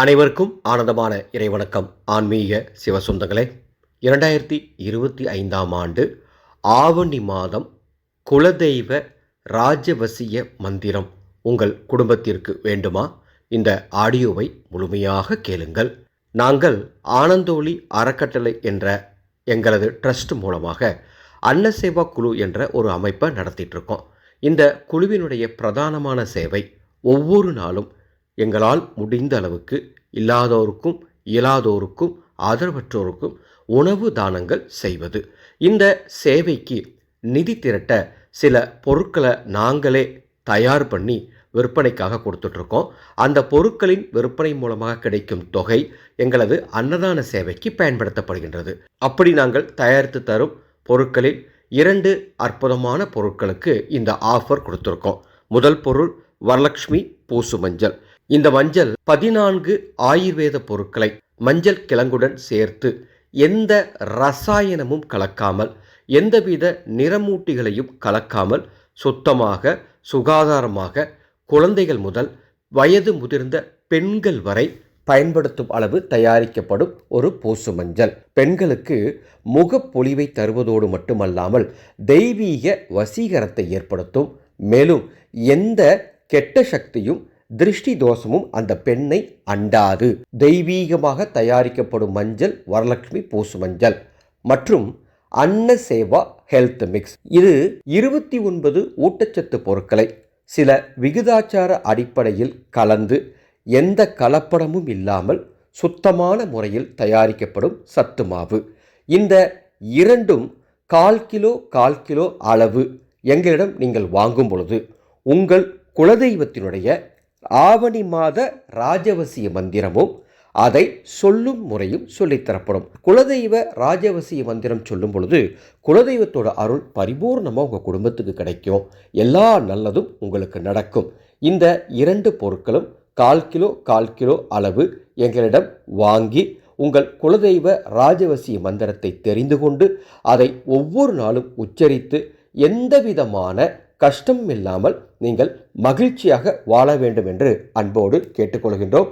அனைவருக்கும் ஆனந்தமான இறைவணக்கம். ஆன்மீக சிவசொந்தங்களே இரண்டாயிரத்தி இருபத்தி ஐந்தாம் ஆண்டு ஆவணி மாதம் குலதெய்வ ராஜவசிய மந்திரம் உங்கள் குடும்பத்திற்கு வேண்டுமா? இந்த ஆடியோவை முழுமையாக கேளுங்கள். நாங்கள் ஆனந்தோலி அறக்கட்டளை என்ற எங்களது ட்ரஸ்ட் மூலமாக அன்னசேவா குழு என்ற ஒரு அமைப்பை நடத்திட்டு இருக்கோம். இந்த குழுவினுடைய பிரதானமான சேவை ஒவ்வொரு நாளும் எங்களால் முடிந்த அளவுக்கு இல்லாதோருக்கும் இயலாதோருக்கும் ஆதரவற்றோருக்கும் உணவு தானங்கள் செய்வது. இந்த சேவைக்கு நிதி திரட்ட சில பொருட்களை நாங்களே தயார் பண்ணி விற்பனைக்காக கொடுத்துட்ருக்கோம். அந்த பொருட்களின் விற்பனை மூலமாக கிடைக்கும் தொகை எங்களது அன்னதான சேவைக்கு பயன்படுத்தப்படுகின்றது. அப்படி நாங்கள் தயாரித்து தரும் பொருட்களில் இரண்டு அற்புதமான பொருட்களுக்கு இந்த ஆஃபர் கொடுத்துருக்கோம். முதல் பொருள் வரலட்சுமி பூசு மஞ்சள் இந்த மஞ்சள் பதினான்கு ஆயுர்வேத பொருட்களை மஞ்சள் கிழங்குடன் சேர்த்து எந்த ரசாயனமும் கலக்காமல் எந்தவித நிறமூட்டிகளையும் கலக்காமல் சுத்தமாக சுகாதாரமாக குழந்தைகள் முதல் வயது முதிர்ந்த பெண்கள் வரை பயன்படுத்தும் அளவு தயாரிக்கப்படும் ஒரு பூசு மஞ்சள். பெண்களுக்கு முகப்பொலிவை தருவதோடு மட்டுமல்லாமல் தெய்வீக வசீகரத்தை ஏற்படுத்தும். மேலும் எந்த கெட்ட சக்தியும் திருஷ்டி தோஷமும் அந்த பெண்ணை அண்டாது. தெய்வீகமாக தயாரிக்கப்படும் மஞ்சள் வரலட்சுமி பூசு மஞ்சள் மற்றும் அன்ன சேவா ஹெல்த் மிக்ஸ். இது இருபத்தி ஒன்பது ஊட்டச்சத்து பொருட்களை சில விகிதாச்சார அடிப்படையில் கலந்து எந்த கலப்படமும் இல்லாமல் சுத்தமான முறையில் தயாரிக்கப்படும் சத்து மாவு. இந்த இரண்டும் கால் கிலோ கால் கிலோ அளவு எங்களிடம் நீங்கள் வாங்கும் பொழுது உங்கள் குலதெய்வத்தினுடைய ஆவணி மாத ராஜவசிய மந்திரமும் அதை சொல்லும் முறையும் சொல்லித்தரப்படும். குலதெய்வ ராஜவசிய மந்திரம் சொல்லும் பொழுது குலதெய்வத்தோட அருள் பரிபூர்ணமாக உங்கள் குடும்பத்துக்கு கிடைக்கும். எல்லா நல்லதும் உங்களுக்கு நடக்கும். இந்த இரண்டு பொருட்களும் கால் கிலோ கால் கிலோ அளவு எங்களிடம் வாங்கி உங்கள் குலதெய்வ ராஜவசிய மந்திரத்தை தெரிந்து கொண்டு அதை ஒவ்வொரு நாளும் உச்சரித்து எந்தவிதமான கஷ்டம் இல்லாமல் நீங்கள் மகிழ்ச்சியாக வாழ வேண்டும் என்று அன்போடு கேட்டுக்கொள்கின்றோம்.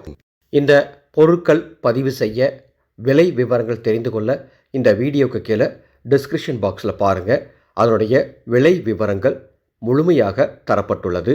இந்த பொருட்கள் பதிவு செய்ய விலை விவரங்கள் தெரிந்து கொள்ள இந்த வீடியோக்கு கீழே டிஸ்கிரிப்ஷன் பாக்ஸில் பாருங்கள் அதனுடைய விலை விவரங்கள் முழுமையாக தரப்பட்டுள்ளது.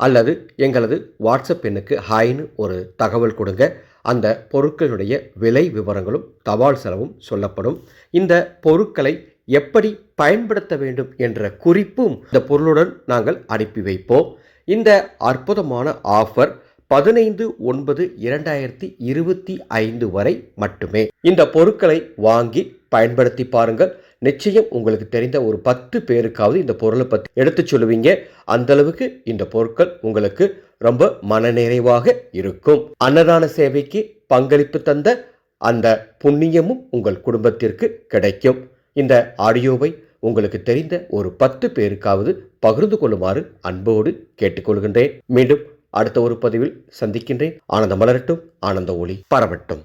அல்லது எங்களது வாட்ஸ்அப் எண்ணுக்கு ஹாய்னு ஒரு தகவல் கொடுங்க. அந்த பொருட்களுடைய விலை விவரங்களும் தபால் செலவும் சொல்லப்படும். இந்த பொருட்களை எப்படி பயன்படுத்த வேண்டும் என்ற குறிப்பும் இந்த பொருளுடன் நாங்கள் அனுப்பி வைப்போம். இந்த அற்புதமான ஆஃபர் பதினைந்து ஒன்பது இரண்டாயிரத்தி இருபத்தி ஐந்து வரை மட்டுமே. இந்த பொருட்களை வாங்கி பயன்படுத்தி பாருங்கள். நிச்சயம் உங்களுக்கு தெரிந்த ஒரு பத்து பேருக்காவது இந்த பொருளை பற்றி எடுத்து சொல்லுவீங்க. அந்த அளவுக்கு இந்த பொருட்கள் உங்களுக்கு ரொம்ப மனநிறைவாக இருக்கும். அன்னதான சேவைக்கு பங்களிப்பு தந்த அந்த புண்ணியமும் உங்கள் குடும்பத்திற்கு கிடைக்கும். இந்த ஆடியோவை உங்களுக்கு தெரிந்த ஒரு பத்து பேருக்காவது பகிர்ந்து கொள்ளுமாறு அன்போடு கேட்டுக்கொள்கின்றேன். மீண்டும் அடுத்த ஒரு பதிவில் சந்திக்கின்றேன். ஆனந்த மலரட்டும் ஆனந்த ஒளி பரவட்டும்.